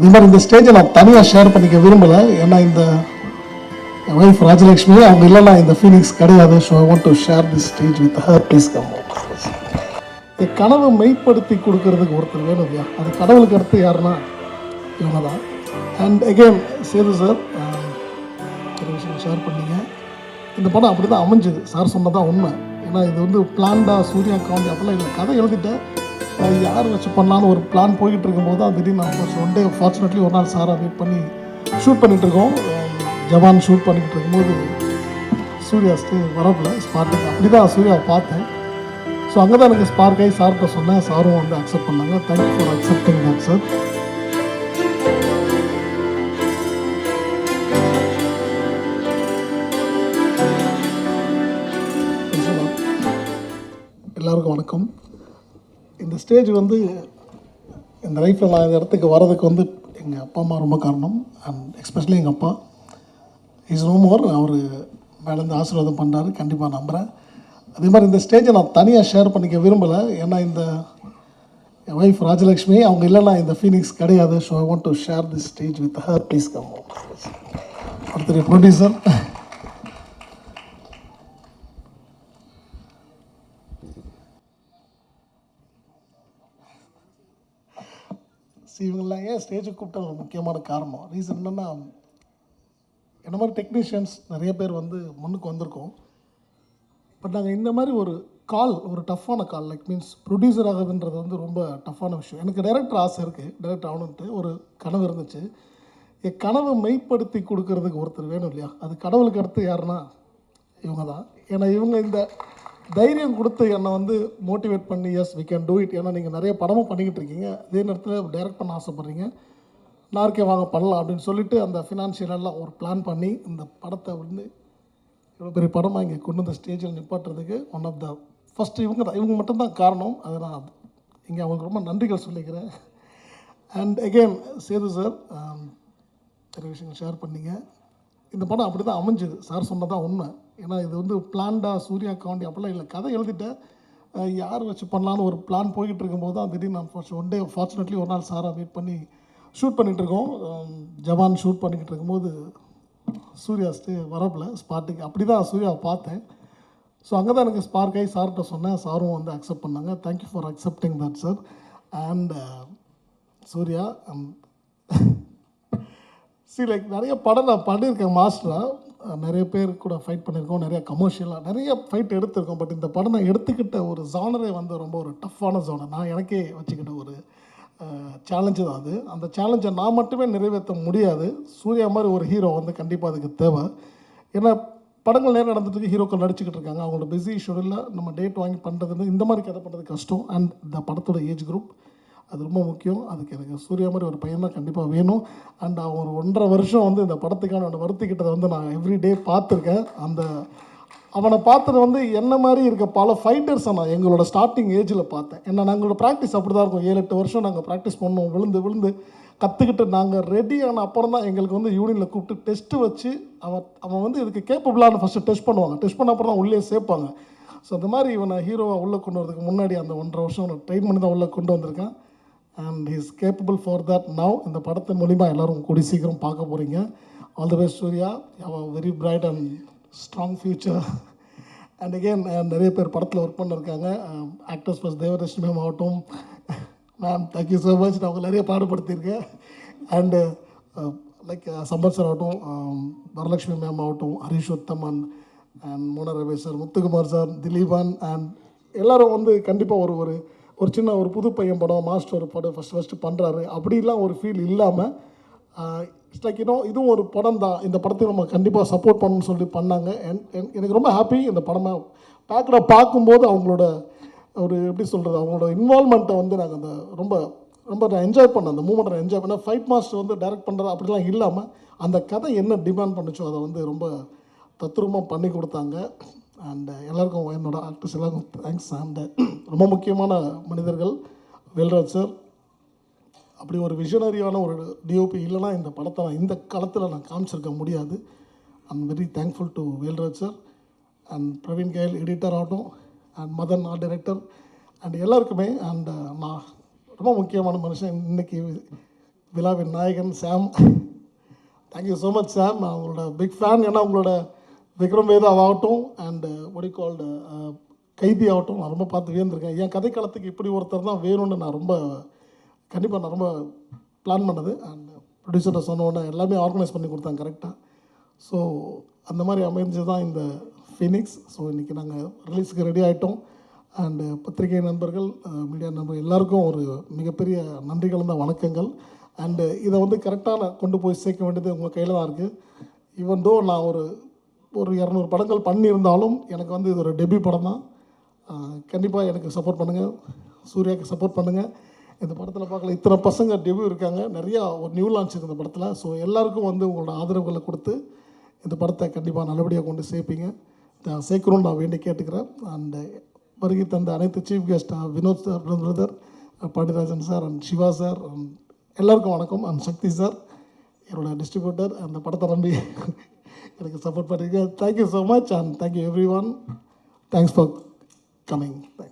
இது மாதிரி இந்த ஸ்டேஜை நான் தனியாக ஷேர் பண்ணிக்க விரும்பலை. ஏன்னா இந்த என் ஒய்ஃப் ராஜலக்ஷ்மி அவங்க இல்லைனா இந்த ஃபீலிங்ஸ் கிடையாது. So I want to share this stage with her please come என் கனவை மெய்ப்படுத்தி கொடுக்கறதுக்கு ஒருத்தர் வேணும் இல்லையா? அது கடவுளுக்கு அடுத்து யாருன்னா இவங்க தான் அண்ட் அகெயின் சேது சார் ஒரு விஷயம் ஷேர் பண்ணீங்க. இந்த படம் அப்படி தான் அமைஞ்சது. சார் சொன்னதான் உண்மை. ஏன்னா இது வந்து பிளான்டா சூர்யா காந்தி அப்படிலாம் இல்லை கதை எழுதிட்டேன் யார் வச்சு பண்ணலான்னு ஒரு பிளான் போய்கிட்டு இருக்கும்போது தான் திடீர்னு நான் ஒன் டே ஃபார்ச்சுனேட்லி ஒரு நாள் சாரை மீட் பண்ணி ஷூட் பண்ணிகிட்டு இருக்கோம். ஜவான் ஷூட் பண்ணிக்கிட்டு இருக்கும்போது சூர்யா ஸ்டே வரப்பில் ஸ்பார்க்கு அப்படி தான் சூர்யாவை பார்த்தேன். ஸோ அங்கே தான் எனக்கு ஸ்பார்க் ஆகி சார்கிட்ட சொன்னேன். சாரும் வந்து அக்செப்ட் பண்ணாங்க. Thank you for accepting that sir எல்லாருக்கும் வணக்கம். இந்த ஸ்டேஜ் வந்து இந்த லைஃப்பில் நான் இந்த இடத்துக்கு வர்றதுக்கு வந்து எங்கள் அப்பா அம்மா ரொம்ப காரணம். அண்ட் எக்ஸ்பெஷலி எங்கள் அப்பா. இஸ் நோ மோர் அவர் மேலேருந்து ஆசீர்வாதம் பண்ணுறாரு கண்டிப்பாக நம்புகிறேன் அதே மாதிரி இந்த ஸ்டேஜை நான் தனியாக ஷேர் பண்ணிக்க விரும்பலை. ஏன்னா இந்த என் ஒய்ஃப் ராஜலக்ஷ்மி அவங்க இல்லைன்னா இந்த ஃபீனிக்ஸ் கிடையாது. So I want to share this stage with her please come ஒருத்தர் ப்ரொடியூசர் ஸோ இவங்கெல்லாம் ஏன் ஸ்டேஜுக்கு கூப்பிட்ட ஒரு முக்கியமான காரணம்? ரீசன் என்னென்னா என்ன மாதிரி டெக்னீஷியன்ஸ் நிறைய பேர் வந்து முன்னுக்கு வந்திருக்கோம். பட் நாங்கள் இந்த மாதிரி ஒரு கால் ஒரு டஃப்பான கால் லைக் மீன்ஸ் ப்ரொடியூசர் ஆகுதுன்றது வந்து ரொம்ப டஃப்பான விஷயம். எனக்கு டைரக்டர் ஆசை இருக்குது டைரக்டர் ஆகணுன்ட்டு ஒரு கனவு இருந்துச்சு. என் கனவை மெய்ப்படுத்தி கொடுக்கறதுக்கு ஒருத்தர் வேணும் இல்லையா? அது கடவுளுக்கு அடுத்து யாருன்னா இவங்க தான் ஏன்னா இவங்க இந்த தைரியம் கொடுத்து என்னை வந்து மோட்டிவேட் பண்ணி yes we can do it ஏன்னா நீங்கள் நிறைய படமும் பண்ணிக்கிட்டு இருக்கீங்க. அதே நேரத்தில் டைரக்ட் பண்ண ஆசைப்பட்றீங்க. நார்க்கே வாங்க பண்ணலாம் அப்படின்னு சொல்லிட்டு அந்த ஃபினான்ஷியலெல்லாம் ஒரு பிளான் பண்ணி இந்த படத்தை வந்து இவ்வளோ பெரிய படமாக இங்கே கொண்டு வந்த ஸ்டேஜில் நிப்பாட்டுறதுக்கு ஒன் ஆஃப் த ஃபஸ்ட்டு இவங்க தான். இவங்க மட்டும்தான் காரணம். அதை நான் இங்கே அவங்களுக்கு ரொம்ப நன்றிகள் சொல்லிக்கிறேன். அண்ட் அகெயின் சேது சார் நிறைய விஷயங்கள் ஷேர் பண்ணிங்க. இந்த படம் அப்படி தான் அமைஞ்சுது. சார் சொன்னதான் உண்மை. ஏன்னா இது வந்து பிளான்டா சூர்யா காண்டி அப்படிலாம் இல்லை. கதை எழுதிட்டேன் யார் வச்சு பண்ணலான்னு ஒரு பிளான் போய்கிட்டு இருக்கும்போது தான் திடீர்னு நான் ஒன் டே ஃபார்ச்சுனேட்லி ஒரு நாள் சாரை மீட் பண்ணி ஷூட் பண்ணிகிட்ருக்கோம் ஜவான் ஷூட் பண்ணிக்கிட்டு இருக்கும்போது சூர்யா ஸ்டே வரப்பில் ஸ்பாட்டுக்கு. அப்படி தான் சூர்யாவை பார்த்தேன். ஸோ அங்கே தான் எனக்கு ஸ்பார்க் ஆகி சார்கிட்ட சொன்னேன். சாரும் வந்து அக்செப்ட் பண்ணாங்க. Thank you for accepting that sir and Surya C like நிறைய படம் நான் பண்ணியிருக்கேன் மாஸ்டராக நிறைய பேர் கூட ஃபைட் பண்ணியிருக்கோம் நிறைய கமர்ஷியலாக நிறைய ஃபைட் எடுத்திருக்கோம். பட் இந்த படம் நான் எடுத்துக்கிட்ட ஒரு ஜானரே வந்து ரொம்ப ஒரு டஃப்பான ஜானர் நான் எனக்கே வச்சுக்கிட்ட ஒரு சேலஞ்சு தான் அது. அந்த சேலஞ்சை நான் மட்டுமே நிறைவேற்ற முடியாது. சூர்யா மாதிரி ஒரு ஹீரோ வந்து கண்டிப்பாக அதுக்கு தேவை. ஏன்னா படங்கள் நேரம் நடந்துட்டு ஹீரோக்கள் நடிச்சுக்கிட்டு இருக்காங்க. அவங்களோட பிஸி ஷெடியூலில் நம்ம டேட் வாங்கி பண்ணுறது இந்த மாதிரி கதை பண்ணுறது கஷ்டம். அண்ட் இந்த படத்தோட ஏஜ் குரூப் அது ரொம்ப முக்கியம். அதுக்கு எனக்கு சூர்யா மாதிரி ஒரு பையன் தான் கண்டிப்பாக வேணும். அண்ட் அவன் ஒரு ஒன்றரை வருஷம் வந்து இந்த படத்துக்கான அவனை வருத்திக்கிட்டதை வந்து நான் எவ்ரி டே பார்த்துருக்கேன். அந்த அவனை பார்த்தது வந்து என்ன மாதிரி இருக்க பல ஃபைட்டர்ஸை நான் எங்களோட ஸ்டார்டிங் ஏஜில் பார்த்தேன். ஏன்னா நாங்களோட ப்ராக்டிஸ் அப்படி தான் இருக்கும். ஏழு எட்டு வருஷம் நாங்கள் ப்ராக்டிஸ் பண்ணோம். விழுந்து விழுந்து கற்றுக்கிட்டு நாங்கள் ரெடி ஆன அப்புறம் தான் எங்களுக்கு வந்து யூனியனில் கூப்பிட்டு டெஸ்ட்டு வச்சு அவன் அவன் வந்து இதுக்கு கேப்பபிளான ஃபஸ்ட்டு டெஸ்ட் பண்ணுவாங்க. டெஸ்ட் பண்ண அப்புறம் தான் உள்ளே சேர்ப்பாங்க. ஸோ அந்த மாதிரி இவனை ஹீரோவாக உள்ளே கொண்டு வரதுக்கு முன்னாடி அந்த ஒன்றரை வருஷம் ட்ரெயின் பண்ணி தான் உள்ளே கொண்டு வந்திருக்கேன். And is capable for that now இந்த படத்தின் மூலிமா எல்லோரும் கூடி சீக்கிரம் பார்க்க போகிறீங்க all the best Surya. How very bright and strong future and again நிறைய பேர் படத்தில் ஒர்க் பண்ணிருக்காங்க. Um, actors plus Devadarshini ma'am ஆகட்டும். Ma'am thank you so much நான் அவங்க நிறைய பாடுபடுத்தியிருக்கேன். And like uh, uh, Sampath sir ஆகட்டும் um, வரலட்சுமி மேம் ஆகட்டும் Harish Uthaman and Mona Ravi sir Muthukumar sir Dileepan and எல்லோரும் வந்து கண்டிப்பாக ஒரு ஒரு ஒரு சின்ன ஒரு புது பையன் படம் மாஸ்டர் ஒரு படம் ஃபஸ்ட் ஃபஸ்ட்டு பண்ணுறாரு அப்படிலாம் ஒரு ஃபீல் இல்லாமல் இட்ஸ் லைக் இன்னும் இதுவும் ஒரு படம் தான் இந்த படத்தை நம்ம கண்டிப்பாக சப்போர்ட் பண்ணணும்னு சொல்லி பண்ணாங்க. எனக்கு ரொம்ப ஹாப்பி இந்த படமாக பார்க்குற பார்க்கும்போது அவங்களோட ஒரு எப்படி சொல்கிறது அவங்களோட இன்வால்மெண்ட்டை வந்து நாங்கள் அந்த ரொம்ப ரொம்ப நான் என்ஜாய் பண்ணேன். அந்த மூமெண்ட்டை நான் என்ஜாய் பண்ணேன். ஃபைட் மாஸ்டர் வந்து டைரக்ட் பண்ணுறது அப்படிலாம் இல்லாமல் அந்த கதை என்ன டிமாண்ட் பண்ணுச்சோ அதை வந்து ரொம்ப தத்ரூபமாக பண்ணி கொடுத்தாங்க. அண்டு எல்லாருக்கும் என்னோடய ஆக்டர்ஸ் எல்லாருக்கும் தேங்க்ஸ் அண்டு ரொம்ப முக்கியமான மனிதர்கள். வேல்ராஜ் சார் அப்படி ஒரு விஷனரியான ஒரு டிஓபி இல்லைன்னா இந்த படத்தை நான் இந்த காலத்தில் நான் காமிச்சிருக்க முடியாது. I'm very thankful to Velraj sir and Praveen Kayal editor ஆகட்டும் and Madhan art director and எல்லாருக்குமே அண்ட் uh, நான் ரொம்ப முக்கியமான மனுஷன் இன்னைக்கு விழாவின் நாயகன் Sam. Thank you so much Sam. நான் உங்களோட பிக் ஃபேன் ஏன்னா உங்களோட விக்ரம் வேதாவாகட்டும் ஆகட்டும் அண்டு ஒடி கால்டு கைதி ஆகட்டும் நான் ரொம்ப பார்த்து வியந்திருக்கேன். என் கதைக்களத்துக்கு இப்படி ஒருத்தர் தான் வேணும்னு நான் ரொம்ப கண்டிப்பாக நான் ரொம்ப பிளான் பண்ணது. அண்ட் ப்ரொடியூசரை சொன்ன எல்லாமே ஆர்கனைஸ் பண்ணி கொடுத்தாங்க கரெக்டாக ஸோ அந்த மாதிரி அமைஞ்சது தான் இந்த ஃபினிக்ஸ் ஸோ இன்றைக்கி நாங்கள் ரிலீஸுக்கு ரெடி ஆகிட்டோம் அண்டு பத்திரிகை நண்பர்கள் மீடியா நண்பர்கள் எல்லாருக்கும் ஒரு மிகப்பெரிய நன்றி கலந்த வணக்கங்கள். அண்டு இதை வந்து கரெக்டாக நான் கொண்டு போய் சேர்க்க வேண்டியது உங்கள் கையில் தான் இருக்குது ஈவன் தோ நான் ஒரு ஒரு இரநூறு படங்கள் பண்ணியிருந்தாலும் எனக்கு வந்து இது ஒரு டெபியூ படம் தான். கண்டிப்பாக எனக்கு சப்போர்ட் பண்ணுங்கள் சூர்யாவுக்கு சப்போர்ட் பண்ணுங்கள் இந்த படத்தில் பார்க்கல இத்தனை பசங்க டெபியூ இருக்காங்க. நிறையா ஒரு நியூ லான்ச் இருக்குது இந்த படத்தில். ஸோ எல்லாருக்கும் வந்து உங்களோட ஆதரவுகளை கொடுத்து இந்த படத்தை கண்டிப்பாக நல்லபடியாக கொண்டு சேர்ப்பீங்க. நான் சேர்க்கணும்னு நான் வேண்டி கேட்டுக்கிறேன். அண்டு வருகை தந்த அனைத்து chief guest Vinoth sir brother Pandiarajan sir and Siva sir and எல்லாருக்கும் வணக்கம். அண்ட் சக்தி சார் என்னோடய டிஸ்ட்ரிபியூட்டர் அந்த படத்தை நம்பி எனக்கு சப்போர்ட் பண்ணியிருக்கேன் thank you so much and thank you everyone thanks for coming thanks